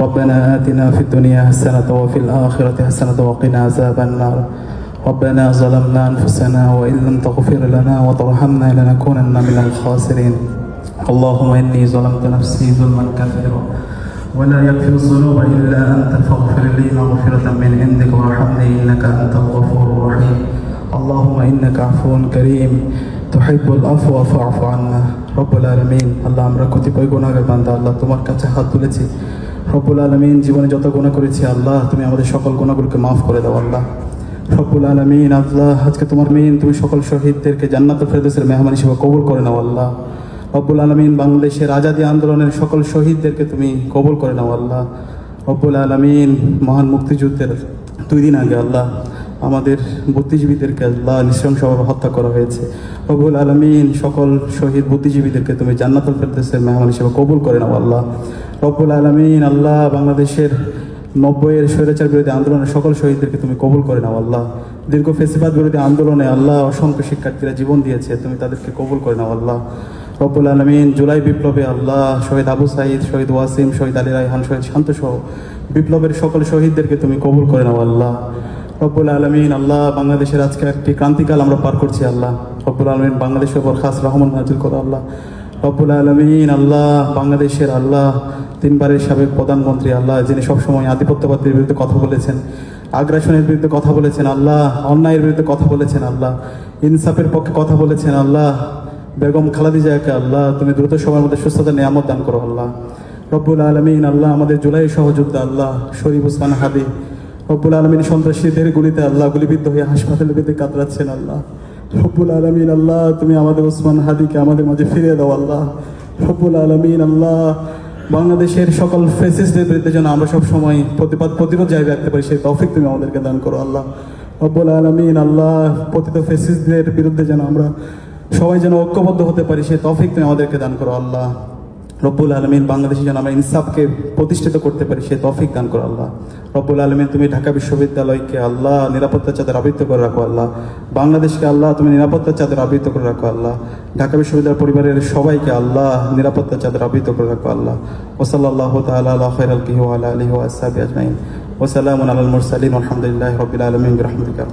ربنا آتنا في الدنيا حسنة وفي الآخرة حسنة وقنا عذاب النار ربنا ظلمنا أنفسنا وإن لم تغفر لنا وترحمنا لنكونن من الخاسرين اللهم إني ظلمت نفسي ظلما كثيرا ولا يغفر الذنوب إلا أنت فاغفر لي مغفرة من عندك وارحمني إنك أنت الغفور الرحيم اللهم إنك عفو كريم تحب العفو فاعف عنا রব্বুল আলমিন আল্লাহ আমরা কতিপয় গুণাগার বান্দা আল্লাহ তোমার কাছে হাত তুলেছি রব্বুল আলমিন, জীবনে যত গুণা করেছি, আল্লাহ, তুমি আমাদের সকল গুণাগুলোকে মাফ করে দাও, আল্লাহ। রব্বুল আলমিন, আল্লাহ, আজকে তোমার মেন তুমি সকল শহীদদেরকে জান্নাত ফেরদৌসের মেহমান হিসেবে কবুল করে নাও, আল্লাহ। রব্বুল আলমিন বাংলাদেশের আজাদি আন্দোলনের সকল শহীদদেরকে তুমি কবুল করে নাও, আল্লাহ। রব্বুল আলমিন, মহান মুক্তিযুদ্ধের দুই দিন আগে, আল্লাহ আমাদের বুদ্ধিজীবীদেরকে আল্লাহ নৃশংসভাবে হত্যা করা হয়েছে। রব্বুল আলমিন সকল শহীদ বুদ্ধিজীবীদেরকে তুমি জান্নাতুল ফেরদৌসের মেহমান হিসেবে কবুল করে নাও আল্লাহ। রব্বুল আলমিন আল্লাহ বাংলাদেশের নব্বইয়ের স্বৈরাচার বিরোধী আন্দোলনের সকল শহীদদেরকে তুমি কবুল করে নাও আল্লাহ। দীর্ঘ ফেসিবাদ বিরোধী আন্দোলনে আল্লাহ অসংখ্য শিক্ষার্থীরা জীবন দিয়েছে, তুমি তাদেরকে কবুল করে নাও আল্লাহ। রব্বুল আলমিন জুলাই বিপ্লবে আল্লাহ শহীদ আবু সাইদ, শহীদ ওয়াসিম, শহীদ আলী রায়হান, শহীদ শান্ত সহ বিপ্লবের সকল শহীদদেরকে তুমি কবুল করে নাও আল্লাহ। রব্বুল আলমিন, আল্লাহ বাংলাদেশের আজকে একটি ক্রান্তিকাল আমরা পার করছি, আল্লাহ। রব্বুল আলমিন বাংলাদেশের উপর খাস রহমান নাজিল করো, আল্লাহ। রব্বুল আলমিন, আল্লাহ বাংলাদেশের, আল্লাহ তিনবারের সাবেক প্রধানমন্ত্রী, আল্লাহ, যিনি সবসময় আধিপত্যবাদের বিরুদ্ধে কথা বলেছেন, আগ্রাসনের বিরুদ্ধে কথা বলেছেন, আল্লাহ, অন্যায়ের বিরুদ্ধে কথা বলেছেন, আল্লাহ। ইনসাফের পক্ষে কথা বলেছেন, আল্লাহ। বেগম খালাদি জায়াকে, আল্লাহ, তুমি দ্রুত সময়ের মধ্যে সুস্থতা, নিয়ামত দান করো, আল্লাহ। রব্বুল আলমিন, আল্লাহ, আমাদের জুলাই সহযোদ্ধা আল্লাহ, শরীফ উসমান হাদি রব্বুল আলমিন সন্ত্রাসীদের গুলিতে আল্লাহ গুলিবিদ্ধ হয়ে হাসপাতালের ভিতরে কাতরাচ্ছেন আল্লাহ। রব্বুল আলমিন আল্লাহ, তুমি আমাদের ওসমান হাদিকে আমাদের মাঝে ফিরিয়ে দাও আল্লাহ। রব্বুল আলমিন আল্লাহ, বাংলাদেশের সকল ফেসিসদের বিরুদ্ধে যেন আমরা সব সময় প্রতিবাদ প্রতিরোধ জায়গা রাখতে পারি, সেই তৌফিক তুমি আমাদেরকে দান করো আল্লাহ। রব্বুল আলমিন আল্লাহ পতিত ফেসিসদের বিরুদ্ধে যেন আমরা সবাই যেন ঐক্যবদ্ধ হতে পারি, সেই তৌফিক তুমি আমাদেরকে দান করো আল্লাহ। রব্বুল আলমিন বাংলাদেশে যেন আমরা ইনসাফকে প্রতিষ্ঠিত করতে পারি, সে তৌফিক দান করো আল্লাহ। রব্বুল আলমিন, তুমি ঢাকা বিশ্ববিদ্যালয়কে আল্লাহ নিরাপত্তা চাঁদের আবৃত্ত করে রাখো আল্লাহ। বাংলাদেশকে আল্লাহ তুমি নিরাপত্তা চাঁদের আবৃত্ত করে রাখো আল্লাহ। ঢাকা বিশ্ববিদ্যালয় পরিবারের সবাইকে আল্লাহ নিরাপত্তা চাঁদের আবৃত্ত করে রাখো আল্লাহ। ওসল্লাহ আলা আলা আসহাবিহি আজমাইন। আলাল মুরসালিন আলহামদুলিল্লাহি রাব্বিল আলামিন, বিরহমাতিকা।